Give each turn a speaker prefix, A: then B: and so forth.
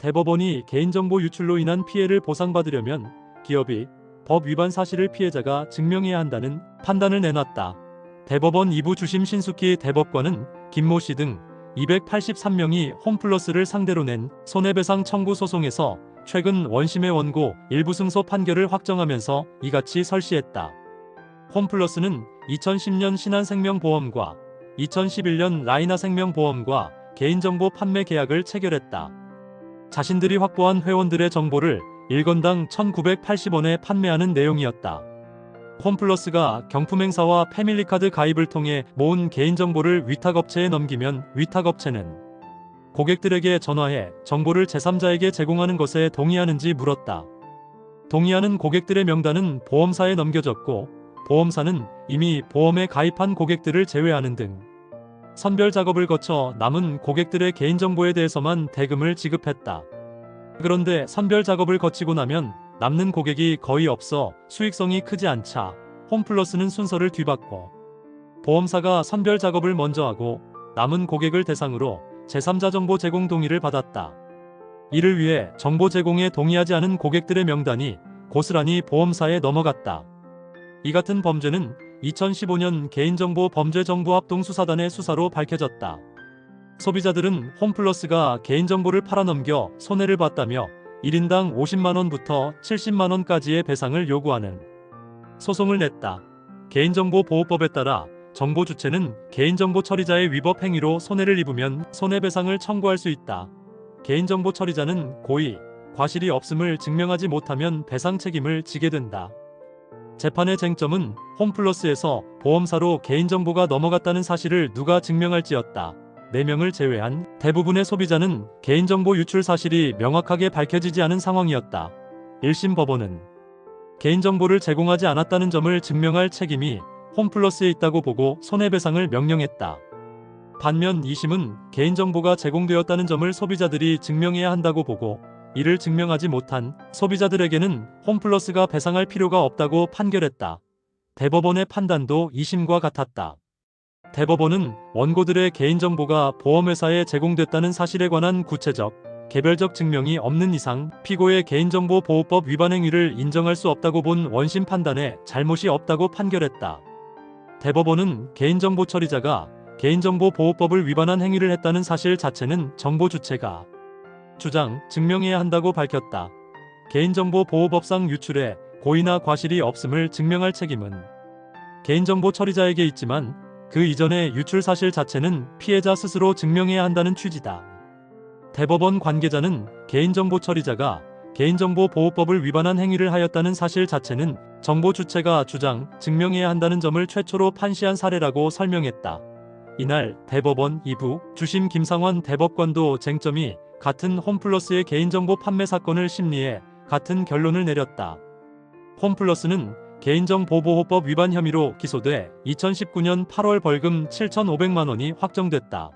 A: 대법원이 개인정보 유출로 인한 피해를 보상받으려면 기업이 법 위반 사실을 피해자가 증명해야 한다는 판단을 내놨다. 대법원 2부 주심 신숙희 대법관은 김모 씨 등 283명이 홈플러스를 상대로 낸 손해배상 청구 소송에서 최근 원심의 원고 일부 승소 판결을 확정하면서 이같이 설시했다. 홈플러스는 2010년 신한생명보험과 2011년 라이나생명보험과 개인정보 판매 계약을 체결했다. 자신들이 확보한 회원들의 정보를 1건당 1,980원에 판매하는 내용이었다. 홈플러스가 경품행사와 패밀리카드 가입을 통해 모은 개인정보를 위탁업체에 넘기면 위탁업체는 고객들에게 전화해 정보를 제3자에게 제공하는 것에 동의하는지 물었다. 동의하는 고객들의 명단은 보험사에 넘겨졌고 보험사는 이미 보험에 가입한 고객들을 제외하는 등 선별 작업을 거쳐 남은 고객들의 개인정보에 대해서만 대금을 지급했다. 그런데 선별 작업을 거치고 나면 남는 고객이 거의 없어 수익성이 크지 않자 홈플러스는 순서를 뒤바꿔 보험사가 선별 작업을 먼저 하고 남은 고객을 대상으로 제3자 정보 제공 동의를 받았다. 이를 위해 정보 제공에 동의하지 않은 고객들의 명단이 고스란히 보험사에 넘어갔다. 이 같은 범죄는 2015년 개인정보 범죄정보합동수사단의 수사로 밝혀졌다. 소비자들은 홈플러스가 개인정보를 팔아넘겨 손해를 봤다며 1인당 50만원부터 70만원까지의 배상을 요구하는 소송을 냈다. 개인정보보호법에 따라 정보 주체는 개인정보 처리자의 위법 행위로 손해를 입으면 손해배상을 청구할 수 있다. 개인정보 처리자는 고의, 과실이 없음을 증명하지 못하면 배상 책임을 지게 된다. 재판의 쟁점은 홈플러스에서 보험사로 개인정보가 넘어갔다는 사실을 누가 증명할지였다. 4명을 제외한 대부분의 소비자는 개인정보 유출 사실이 명확하게 밝혀지지 않은 상황이었다. 1심 법원은 개인정보를 제공하지 않았다는 점을 증명할 책임이 홈플러스에 있다고 보고 손해배상을 명령했다. 반면 2심은 개인정보가 제공되었다는 점을 소비자들이 증명해야 한다고 보고 이를 증명하지 못한 소비자들에게는 홈플러스가 배상할 필요가 없다고 판결했다. 대법원의 판단도 2심과 같았다. 대법원은 원고들의 개인정보가 보험회사에 제공됐다는 사실에 관한 구체적, 개별적 증명이 없는 이상 피고의 개인정보 보호법 위반 행위를 인정할 수 없다고 본 원심 판단에 잘못이 없다고 판결했다. 대법원은 개인정보 처리자가 개인정보 보호법을 위반한 행위를 했다는 사실 자체는 정보 주체가 주장, 증명해야 한다고 밝혔다. 개인정보 보호법상 유출에 고의나 과실이 없음을 증명할 책임은 개인정보 처리자에게 있지만 그 이전의 유출 사실 자체는 피해자 스스로 증명해야 한다는 취지다. 대법원 관계자는 개인정보 처리자가 개인정보 보호법을 위반한 행위를 하였다는 사실 자체는 정보 주체가 주장, 증명해야 한다는 점을 최초로 판시한 사례라고 설명했다. 이날 대법원 2부 주심 김상환 대법관도 쟁점이 같은 홈플러스의 개인정보 판매 사건을 심리해 같은 결론을 내렸다. 홈플러스는 개인정보보호법 위반 혐의로 기소돼 2019년 8월 벌금 7,500만 원이 확정됐다.